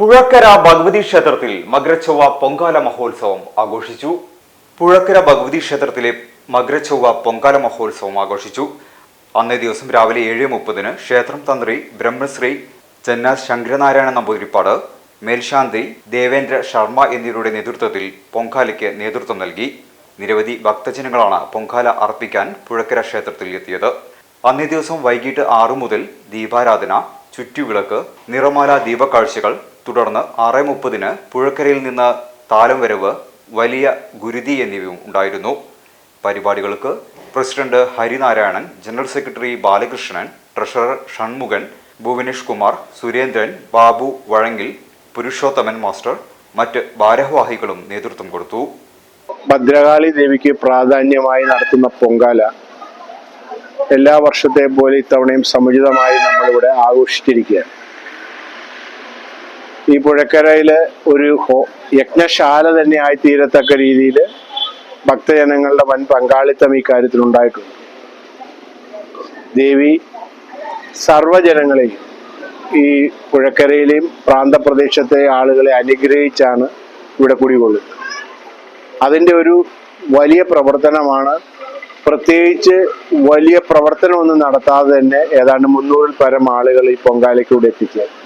പുഴക്കര ഭഗവതി ക്ഷേത്രത്തിൽ മകരച്ചൊവ്വ പൊങ്കാല മഹോത്സവം ആഘോഷിച്ചു. പുഴക്കര ഭഗവതി ക്ഷേത്രത്തിലെ മകരച്ചൊവ്വ പൊങ്കാല മഹോത്സവം ആഘോഷിച്ചു. അന്നേ ദിവസം രാവിലെ ഏഴ് മുപ്പതിന് ക്ഷേത്രം തന്ത്രി ബ്രഹ്മശ്രീ ചെന്ന ശങ്കരനാരായണ നമ്പൂതിരിപ്പാട് മേൽശാന്തി ദേവേന്ദ്ര ശർമ്മ എന്നിവരുടെ നേതൃത്വത്തിൽ പൊങ്കാലയ്ക്ക് നേതൃത്വം നൽകി. നിരവധി ഭക്തജനങ്ങളാണ് പൊങ്കാല അർപ്പിക്കാൻ പുഴക്കര ക്ഷേത്രത്തിൽ എത്തിയത്. അന്നേ ദിവസം വൈകിട്ട് ആറു മുതൽ ദീപാരാധന ചുറ്റുവിളക്ക് നിറമാല ദീപക്കാഴ്ചകൾ തുടർന്ന് ആറ് മുപ്പതിന് പുഴക്കരയിൽ നിന്ന് താലം വരവ് വലിയ ഗുരുതി എന്നിവയും ഉണ്ടായിരുന്നു. പരിപാടികൾക്ക് president Harinarayanan general secretary Balakrishnan treasurer Shanmukhan Bhuvanesh Kumar Surendran Babu വഴങ്ങിൽ Purushothaman master മറ്റ് ഭാരവാഹികളും നേതൃത്വം കൊടുത്തു. ഭദ്രകാളി ദേവിക്ക് പ്രാധാന്യമായി നടത്തുന്ന പൊങ്കാല എല്ലാ വർഷത്തെ പോലെ ഇത്തവണയും സമുചിതമായി നമ്മളിവിടെ ആഘോഷിച്ചിരിക്കുകയാണ്. ഈ പുഴക്കരയിൽ ഒരു യജ്ഞശാല തന്നെ ആയി തീരത്തക്ക രീതിയിൽ ഭക്തജനങ്ങളുടെ വൻ പങ്കാളിത്തം ഈ കാര്യത്തിൽ ഉണ്ടായിട്ടുണ്ട് ദേവി സർവജനങ്ങളെയും ഈ പുഴക്കരയിലെയും പ്രാന്തപ്രദേശത്തെ ആളുകളെ അനുഗ്രഹിച്ചാണ് ഇവിടെ കുടികൊള്ളുന്നത്. അതിന്റെ ഒരു വലിയ പ്രവർത്തനമാണ് പ്രത്യേകിച്ച് വലിയ പ്രവർത്തനമൊന്നും നടത്താതെ തന്നെ ഏതാണ്ട് മുന്നൂറിൽ പരം ആളുകൾ ഈ പൊങ്കാലയ്ക്കൂടെ എത്തിച്ചത്